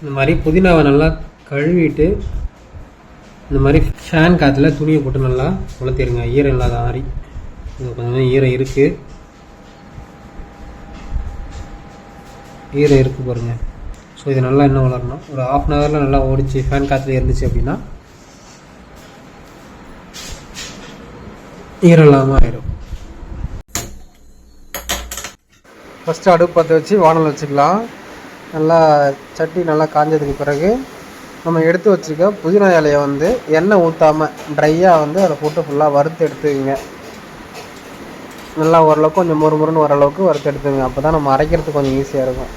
இந்த மாதிரி புதினாவை நல்லா கழுவிட்டு இந்த மாதிரி ஃபேன் காற்றுல துணியை போட்டு நல்லா உலர்த்திடுங்க. ஈரம் இல்லாத மாதிரி இது கொஞ்சம் ஈரம் இருக்குது ஈரம் இருக்குது பாருங்க. ஸோ இது நல்லா என்ன வளரணும். ஒரு ஆஃப் அன் ஹவரில் நல்லா ஓடிச்சு ஃபேன் காற்றுல இருந்துச்சு அப்படின்னா ஈரம் இல்லாமல் ஆயிடும் ஃபஸ்ட்டு அடுப்பு பற்ற வச்சு வானல் வச்சுக்கலாம். நல்லா சட்டி நல்லா காஞ்சதுக்கு பிறகு நம்ம எடுத்து வச்சுருக்க புதினா இலையை வந்து எண்ணெய் ஊற்றாமல் ட்ரையாக வந்து அதில் போட்டு ஃபுல்லாக வறுத்து எடுத்துக்கங்க. நல்லா ஓரளவுக்கு கொஞ்சம் மொறு மொறுன்னு வர அளவுக்கு வறுத்து எடுத்துங்க அப்போ தான் நம்ம அரைக்கிறதுக்கு கொஞ்சம் ஈஸியாக இருக்கும்.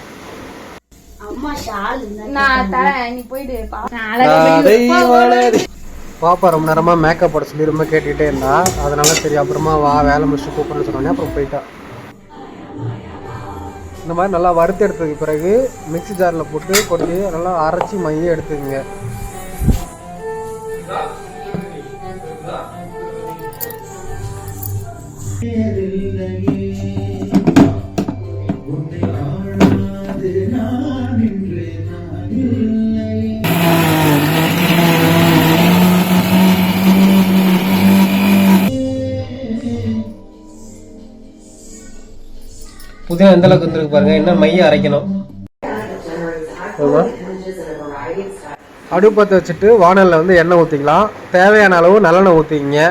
பாப்பா ரொம்ப நேரமாக மேக்கப் போட சொல்லி ரொம்ப கேட்டுக்கிட்டே இருந்தா. அதனால சரி அப்புறமா வா வேலை முடிச்சுட்டு கூப்பிடுன்னு சொன்னோடனே அப்புறம் போயிட்டா. இந்த மாதிரி நல்லா வறுத்து எடுத்ததுக்கு பிறகு மிக்ஸி ஜாரில் போட்டு கொட்டி நல்லா அரைச்சி மைய நான் புதினா எந்த அளவுக்கு வந்துருக்கு பாருங்க. இன்னும் மைய அரைக்கணும்? அடுப்பு பற்ற வச்சுட்டு வானலில் வந்து எண்ணெய் ஊற்றிக்கலாம் தேவையான அளவு நல்லெண்ணெய் ஊற்றிக்கிங்க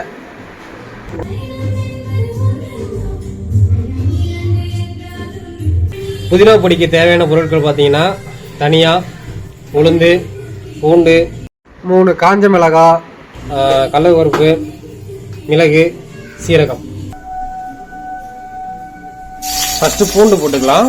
புதினா பொடிக்கு தேவையான பொருட்கள் பார்த்தீங்கன்னா தனியா உளுந்து பூண்டு மூணு காஞ்ச மிளகாய் கடலப்பருப்பு மிளகு சீரகம். ஃபஸ்ட்டு பூண்டு போட்டுக்கலாம்.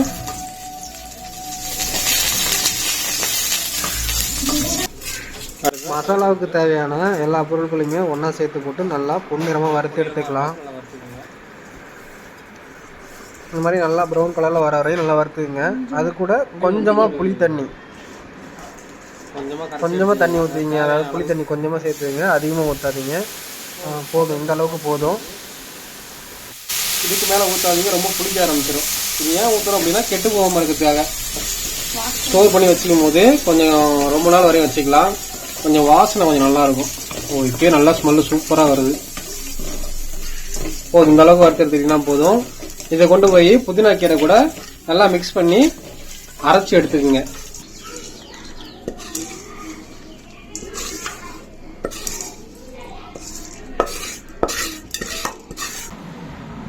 மசாலாவுக்கு தேவையான எல்லா பொருட்களையுமே ஒன்றா சேர்த்து போட்டு நல்லா பொன்னிறமாக வறுத்து எடுத்துக்கலாம். இந்த மாதிரி நல்லா ப்ரௌன் கலரில் வர வரையும் நல்லா வறுத்துக்குங்க. அது கூட கொஞ்சமாக புளி தண்ணி. கொஞ்சமாக தண்ணி ஊற்றுவீங்க அதாவது புளி தண்ணி கொஞ்சமாக சேர்த்துங்க அதிகமாக ஊற்றாதீங்க போதும். இந்த அளவுக்கு போதும். இதுக்கு மேலே ஊற்றாதீங்க ரொம்ப புளிக்க ஆரம்பிச்சிடும் இது ஏன் ஊற்றுறோம் அப்படின்னா கெட்டு போகாமல் இருக்கிறதுக்காக. ஸ்டோர் பண்ணி வச்சுக்கும் போது கொஞ்சம் ரொம்ப நாள் வரையும் வச்சுக்கலாம். கொஞ்சம் வாசனை கொஞ்சம் நல்லாயிருக்கும். ஓ இப்பயே நல்லா ஸ்மெல்லு சூப்பராக வருது. போதும் இந்த அளவுக்கு வறுத்து போதும். இதை கொண்டு போய் புதினா கீரை கூட நல்லா மிக்ஸ் பண்ணி அரைச்சி எடுத்துக்குங்க.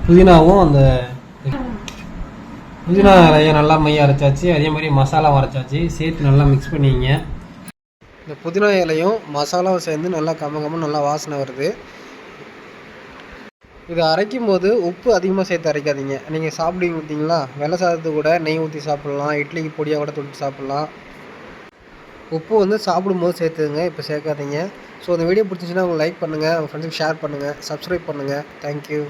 புதினாவும் அந்த புதினா இலையை நல்லா மைய அரைச்சாச்சு அதே மாதிரி மசாலாவும் அரைச்சாச்சு. சேர்த்து நல்லா மிக்ஸ் பண்ணிங்க. இந்த புதினா இலையும் மசாலாவும் சேர்ந்து நல்லா கம்ம கம்ம நல்லா வாசனை வருது. இது அரைக்கும் போது உப்பு அதிகமாக சேர்த்து அரைக்காதீங்க. நீங்கள் சாப்பிடுவீங்க பார்த்தீங்களா வெள்ளை சாதத்து கூட நெய் ஊற்றி சாப்பிட்லாம் இட்லிக்கு பொடியாக கூட தொட்டு சாப்பிட்லாம். உப்பு வந்து சாப்பிடும்போது சேர்த்துங்க இப்போ சேர்க்காதீங்க. ஸோ இந்த வீடியோ பிடிச்சிச்சின்னா உங்களுக்கு லைக் பண்ணுங்கள் உங்கள் ஃப்ரெண்ட்ஸுக்கு ஷேர் பண்ணுங்கள் சப்ஸ்கிரைப் பண்ணுங்கள் தேங்க்யூ